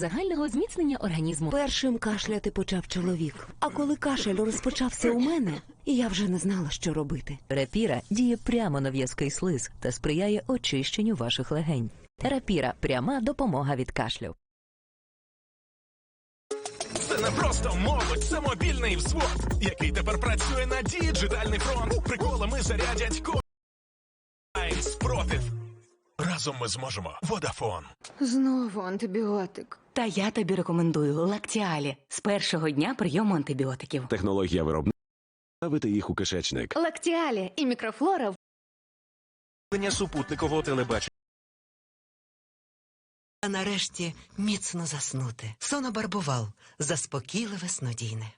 загального зміцнення організму. Першим кашляти почав чоловік. А коли кашель розпочався у мене, я вже не знала, що робити. Рапіра діє прямо на в'язкий слиз та сприяє очищенню ваших легень. Рапіра пряма допомога від кашлю. Це не просто молодь, це мобільний взвод, який тепер працює на діджитальний фронт. Приколами зарядять ко... Спротив. Разом ми зможемо. Водафон. Знову антибіотик. Та я тобі рекомендую лактіалі з першого дня прийому антибіотиків. Технологія виробництва ставити їх у кишечник. Лактіалі і мікрофлора супутникового телебачення. А нарешті міцно заснути. Сонобарбувал заспокійливе снодійне.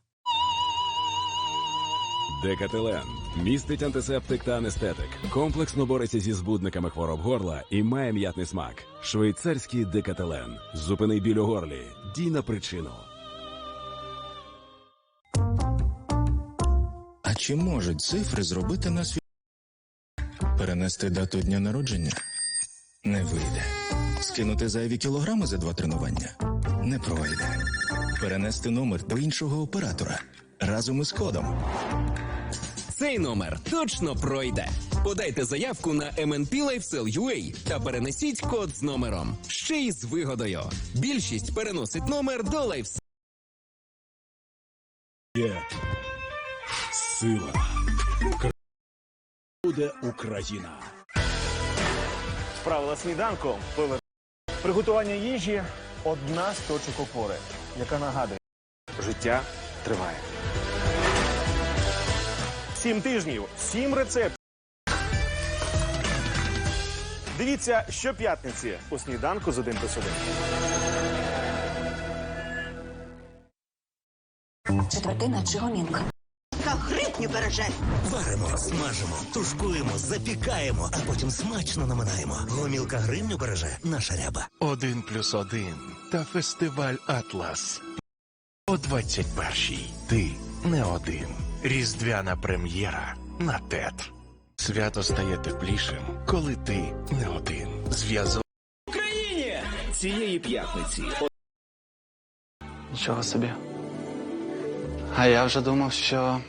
Декателен містить антисептик та анестетик. Комплексно бореться зі збудниками хвороб горла і має м'ятний смак. Швейцарський декателен. Зупини біль у горлі. Дій на причину. А чи можуть цифри зробити нас. Перенести дату дня народження? Не вийде. Скинути зайві кілограми за два тренування? Не пройде. Перенести номер до іншого оператора разом із кодом. Цей номер точно пройде. Подайте заявку на MNP LifeSell та перенесіть код з номером. Ще й з вигодою. Більшість переносить номер до LifeSell. Є сила. Буде Україна. Правила сніданку пили. Приготування їжі одна з точок опори, яка нагадує, життя триває. Сім тижнів, сім рецептів. Дивіться щоп'ятниці у сніданку з 1 плюс 1. Четвертина чи гомінка. Та грибню береже. Варимо, смажимо, тушкуємо, запікаємо, а потім смачно наминаємо. Гомілка гривню береже наша ряба. Один плюс один та фестиваль Атлас. О 21-й. Ти не один. Різдвяна прем'єра на ТЕТ. Свято стає теплішим, коли ти не один. Зв'язок. Україні! Цієї п'ятниці. Нічого собі. А я вже думав, що